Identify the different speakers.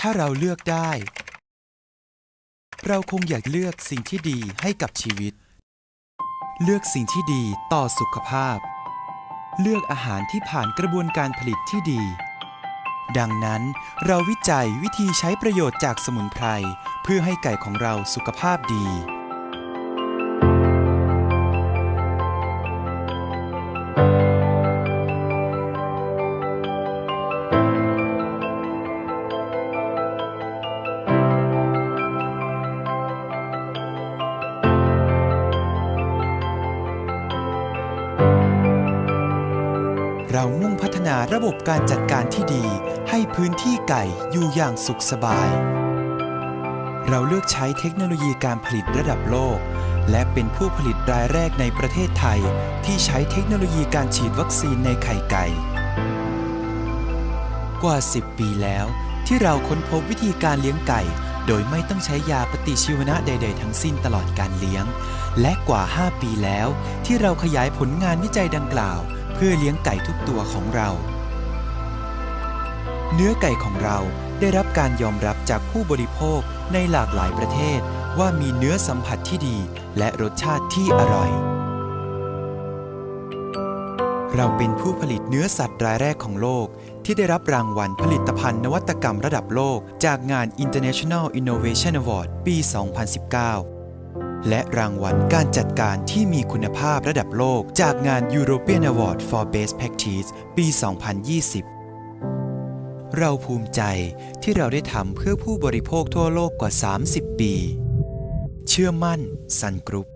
Speaker 1: ถ้าเราเลือกได้ เราคงอยากเลือกสิ่งที่ดีให้กับชีวิต เลือกสิ่งที่ดีต่อสุขภาพ เลือกอาหารที่ผ่านกระบวนการผลิตที่ดี ดังนั้นเราวิจัยวิธีใช้ประโยชน์จากสมุนไพรเพื่อให้ไก่ของเราสุขภาพดี เรามุ่งพัฒนาระบบการจัดการที่ดี ให้พื้นที่ไก่อยู่อย่างสุขสบาย เราเลือกใช้เทคโนโลยีการผลิตระดับโลก และเป็นผู้ผลิตรายแรกในประเทศไทย ที่ใช้เทคโนโลยีการฉีดวัคซีนในไข่ไก่ กว่า 10 ปีแล้ว ที่เราค้นพบวิธีการเลี้ยงไก่ โดยไม่ต้องใช้ยาปฏิชีวนะใด ๆ ทั้งสิ้นตลอดการเลี้ยง และกว่า 5 ปีแล้ว ที่เราขยายผลงานวิจัยดังกล่าว เพื่อเลี้ยงไก่ทุกตัวของเรา เนื้อไก่ของเราได้รับการยอมรับจากผู้บริโภคในหลากหลายประเทศว่ามีเนื้อสัมผัสที่ดีและรสชาติที่อร่อย เราเป็นผู้ผลิตเนื้อสัตว์รายแรกของโลก ที่ได้รับรางวัลผลิตภัณฑ์นวัตกรรมระดับโลก จากงาน International Innovation Award ปี 2019 และรางวัลการจัดการที่มีคุณภาพระดับโลก จากงาน European Award for Best Practice ปี 2020 เราภูมิใจที่เราได้ทำเพื่อผู้บริโภคทั่วโลกกว่า 30 ปี เชื่อมั่นซันกรุ๊ป